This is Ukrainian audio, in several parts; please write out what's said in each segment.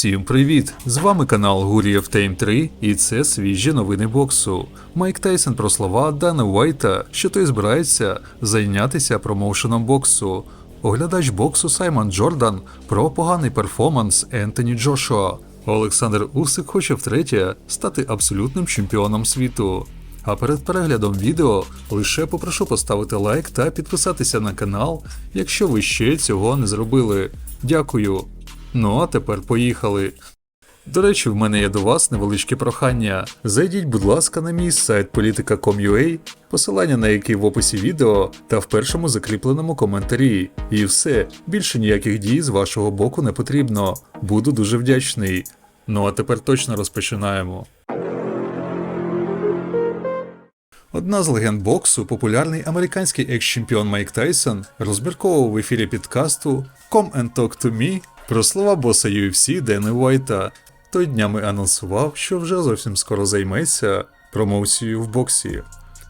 Всім привіт! З вами канал Гурієв Тейм 3 і це свіжі новини боксу. Майк Тайсон про слова Дана Уайта, що той збирається зайнятися промоушеном боксу. Оглядач боксу Саймон Джордан про поганий перформанс Ентоні Джошуа. Олександр Усик хоче втретє стати абсолютним чемпіоном світу. А перед переглядом відео лише попрошу поставити лайк та підписатися на канал, якщо ви ще цього не зробили. Дякую. Ну а тепер поїхали. До речі, в мене є до вас невеличке прохання. Зайдіть, будь ласка, на мій сайт politica.com.ua, посилання на який в описі відео та в першому закріпленому коментарі. І все, більше ніяких дій з вашого боку не потрібно. Буду дуже вдячний. Ну а тепер точно розпочинаємо. Одна з легенд боксу, популярний американський екс-чемпіон Майк Тайсон, розмірковував в ефірі підкасту Come and Talk to Me про слова боса UFC Дени Уайта. Той днями анонсував, що вже зовсім скоро займеться промоцією в боксі.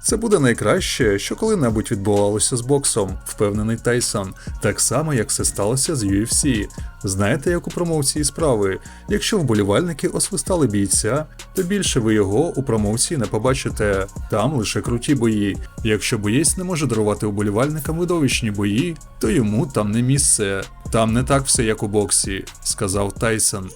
Це буде найкраще, що коли-небудь відбувалося з боксом, впевнений Тайсон, так само як це сталося з UFC. Знаєте, як у промоції справи? Якщо вболівальники освистали бійця, то більше ви його у промоції не побачите. Там лише круті бої. Якщо боєць не може дарувати уболівальникам видовищні бої, то йому там не місце. Там не так все як у боксі, сказав Тайсон.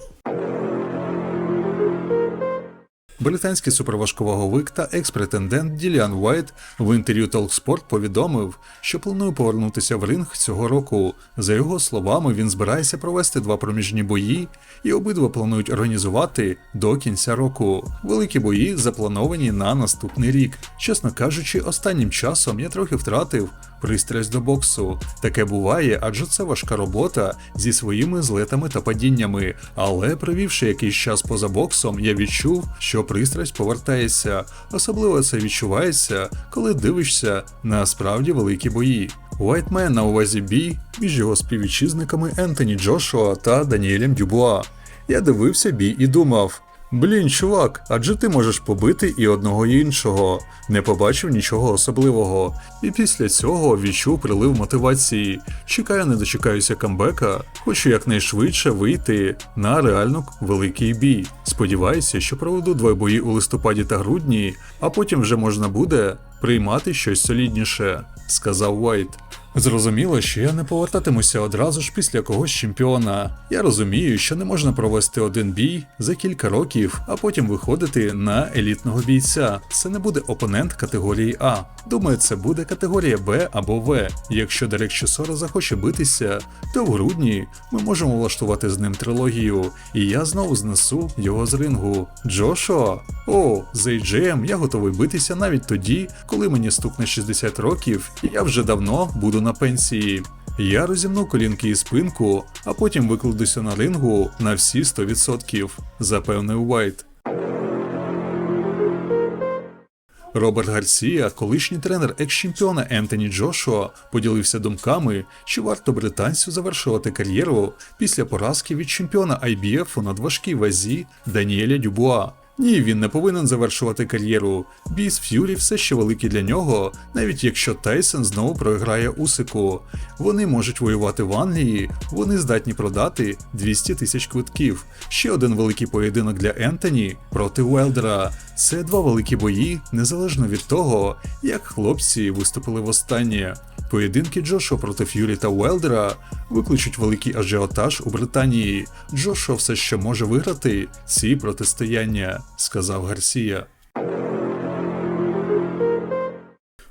Британський суперважковаговик та екс-претендент Діліан Уайт в інтерв'ю Talksport повідомив, що планує повернутися в ринг цього року. За його словами, він збирається провести два проміжні бої, і обидва планують організувати до кінця року. Великі бої заплановані на наступний рік. Чесно кажучи, останнім часом я трохи втратив пристрасть до боксу. Таке буває, адже це важка робота зі своїми злетами та падіннями. Але провівши якийсь час поза боксом, я відчув, що пристрасть повертається. Особливо це відчувається, коли дивишся на справді великі бої. Уайтмен на увазі бій між його співвітчизниками Ентоні Джошуа та Даніелем Дюбуа. Я дивився бій і думав. Блін, чувак, адже ти можеш побити і одного і іншого. Не побачив нічого особливого. І після цього відчув прилив мотивації. Чекаю, не дочекаюся камбека, хочу якнайшвидше вийти на реально великий бій. Сподіваюся, що проведу два бої у листопаді та грудні, а потім вже можна буде приймати щось солідніше, сказав Уайт. Зрозуміло, що я не повертатимуся одразу ж після когось чемпіона. Я розумію, що не можна провести один бій за кілька років, а потім виходити на елітного бійця. Це не буде опонент категорії А. Думаю, це буде категорія Б або В. Якщо Дерек Чесора захоче битися, то в грудні ми можемо влаштувати з ним трилогію, і я знову знесу його з рингу. Джошуа? О, з AJM я готовий битися навіть тоді, коли мені стукне 60 років, і я вже давно буду на пенсії. Я розімну колінки і спинку, а потім викладуся на рингу на всі 100%, запевнив Уайт. Роберт Гарсія, колишній тренер екс-чемпіона Ентоні Джошуа, поділився думками, що варто британцю завершувати кар'єру після поразки від чемпіона IBF у надважкій вазі Даніеля Дюбуа. Ні, він не повинен завершувати кар'єру. Бій з Ф'юрі все ще великий для нього, навіть якщо Тайсон знову програє Усику. Вони можуть воювати в Англії, вони здатні продати 200 тисяч квитків. Ще один великий поєдинок для Ентоні проти Уелдера. Це два великі бої, незалежно від того, як хлопці виступили востаннє. Поєдинки Джошуа проти Ф'юрі та Уелдера викличуть великий ажіотаж у Британії. Джошуа все ще може виграти ці протистояння, сказав Гарсія.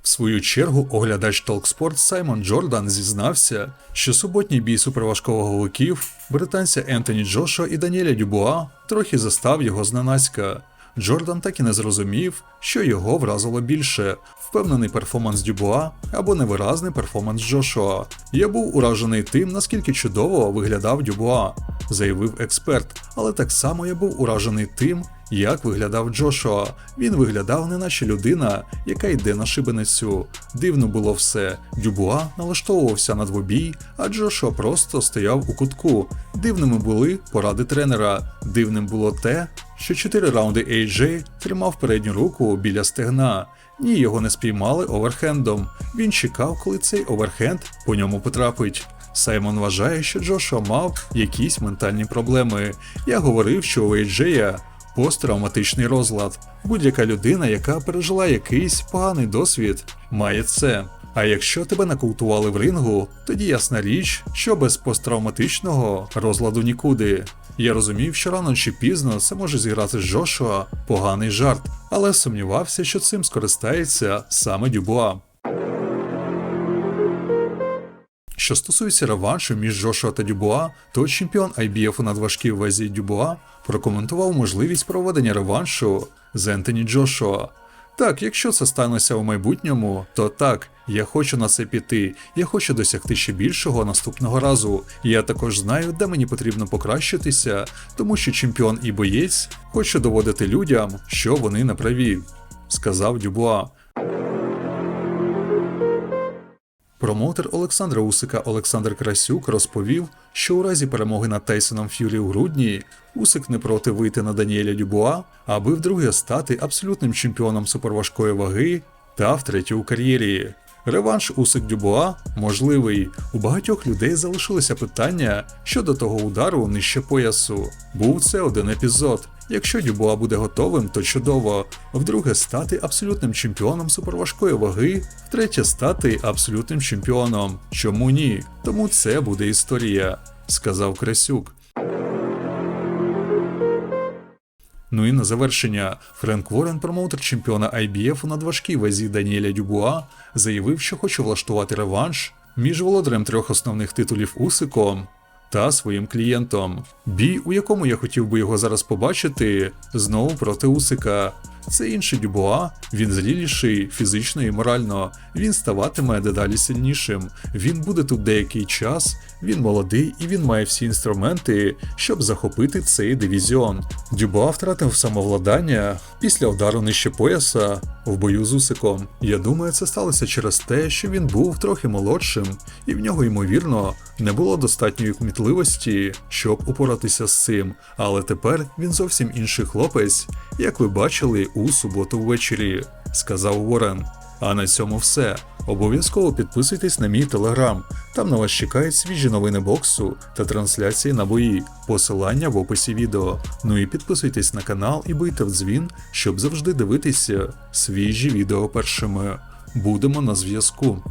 В свою чергу оглядач Talksport Саймон Джордан зізнався, що суботній бій суперважковаговиків британця Ентоні Джошуа і Даніеля Дюбуа трохи застав його зненацька. Джордан так і не зрозумів, що його вразило більше впевнений перформанс Дюбуа або невиразний перформанс Джошуа. Я був уражений тим, наскільки чудово виглядав Дюбуа, заявив експерт, але так само я був уражений тим, як виглядав Джошуа. Він виглядав неначе людина, яка йде на шибеницю. Дивно було все. Дюбуа налаштовувався на двобій, а Джошуа просто стояв у кутку. Дивними були поради тренера. Дивним було те, що чотири раунди AJ тримав передню руку біля стегна. Ні, його не спіймали оверхендом. Він чекав, коли цей оверхенд по ньому потрапить. Саймон вважає, що Джошуа мав якісь ментальні проблеми. Я говорив, що у Ейджея посттравматичний розлад. Будь-яка людина, яка пережила якийсь поганий досвід, має це. А якщо тебе накултували в рингу, тоді ясна річ, що без посттравматичного розладу нікуди. Я розумів, що рано чи пізно це може зіграти з Джошуа поганий жарт, але сумнівався, що цим скористається саме Дюбуа. Що стосується реваншу між Джошуа та Дюбуа, то чемпіон IBF у надважкій вазі Дюбуа прокоментував можливість проведення реваншу з Ентоні Джошуа. Так, якщо це станеться у майбутньому, то так, я хочу на це піти, я хочу досягти ще більшого наступного разу. Я також знаю, де мені потрібно покращитися, тому що чемпіон і боєць хоче доводити людям, що вони не праві, сказав Дюбуа. Промоутер Олександра Усика Олександр Красюк розповів, що у разі перемоги над Тейсоном Ф'юрі у грудні Усик не проти вийти на Даніеля Дюбуа, аби вдруге стати абсолютним чемпіоном суперважкої ваги та втретє у кар'єрі. Реванш Усик Дюбуа можливий. У багатьох людей залишилося питання щодо того удару нижче поясу. Був це один епізод. Якщо Дюбуа буде готовим, то чудово. Вдруге стати абсолютним чемпіоном суперважкої ваги, втретє стати абсолютним чемпіоном. Чому ні? Тому це буде історія, сказав Красюк. Ну і на завершення, Френк Ворен, промоутер чемпіона IBF у надважкій вазі Даніеля Дюбуа, заявив, що хоче влаштувати реванш між володарем трьох основних титулів Усиком та своїм клієнтом. Бій, у якому я хотів би його зараз побачити, знову проти Усика. Це інший Дюбуа, він зріліший фізично і морально. Він ставатиме дедалі сильнішим. Він буде тут деякий час, він молодий і він має всі інструменти, щоб захопити цей дивізіон. Дюбуа втратив самовладання після удару нижче пояса в бою з Усиком. Я думаю, це сталося через те, що він був трохи молодшим, і в нього, ймовірно, не було достатньої кмітливості, щоб упоратися з цим. Але тепер він зовсім інший хлопець, як ви бачили у суботу ввечері, сказав Ворен. А на цьому все. Обов'язково підписуйтесь на мій телеграм. Там на вас чекають свіжі новини боксу та трансляції на бої. Посилання в описі відео. Ну і підписуйтесь на канал і бийте в дзвін, щоб завжди дивитися свіжі відео першими. Будемо на зв'язку.